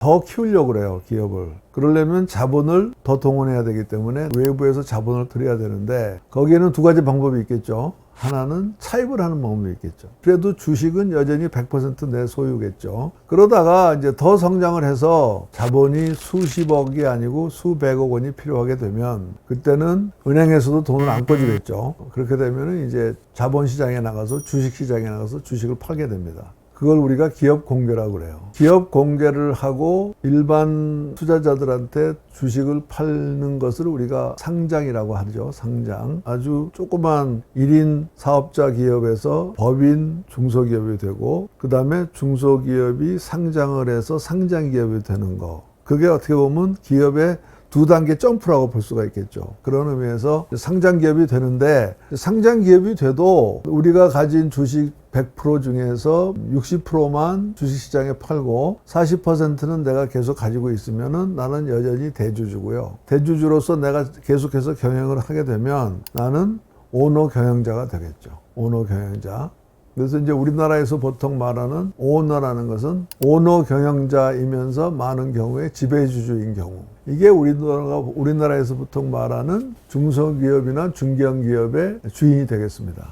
더 키우려고 그래요, 기업을. 그러려면 자본을 더 동원해야 되기 때문에 외부에서 자본을 들여야 되는데 거기에는 두 가지 방법이 있겠죠. 하나는 차입을 하는 방법이 있겠죠. 그래도 주식은 여전히 100%내 소유겠죠. 그러다가 이제 더 성장을 해서 자본이 수십억이 아니고 수백억 원이 필요하게 되면 그때는 은행에서도 돈을 안 꺼주겠죠. 그렇게 되면 이제 자본시장에 나가서 주식시장에 나가서 주식을 팔게 됩니다. 그걸 우리가 기업 공개라고 그래요. 기업 공개를 하고 일반 투자자들한테 주식을 팔는 것을 우리가 상장이라고 하죠. 상장. 아주 조그만 1인 사업자 기업에서 법인 중소기업이 되고 그 다음에 중소기업이 상장을 해서 상장 기업이 되는 거. 그게 어떻게 보면 기업의 두 단계 점프라고 볼 수가 있겠죠. 그런 의미에서 상장 기업이 되는데 상장 기업이 돼도 우리가 가진 주식 100% 중에서 60%만 주식시장에 팔고 40%는 내가 계속 가지고 있으면은 나는 여전히 대주주고요. 대주주로서 내가 계속해서 경영을 하게 되면 나는 오너 경영자가 되겠죠. 오너 경영자. 그래서 이제 우리나라에서 보통 말하는 오너라는 것은 오너 경영자이면서 많은 경우에 지배주주인 경우. 이게 우리나라가 우리나라에서 보통 말하는 중소기업이나 중견기업의 주인이 되겠습니다.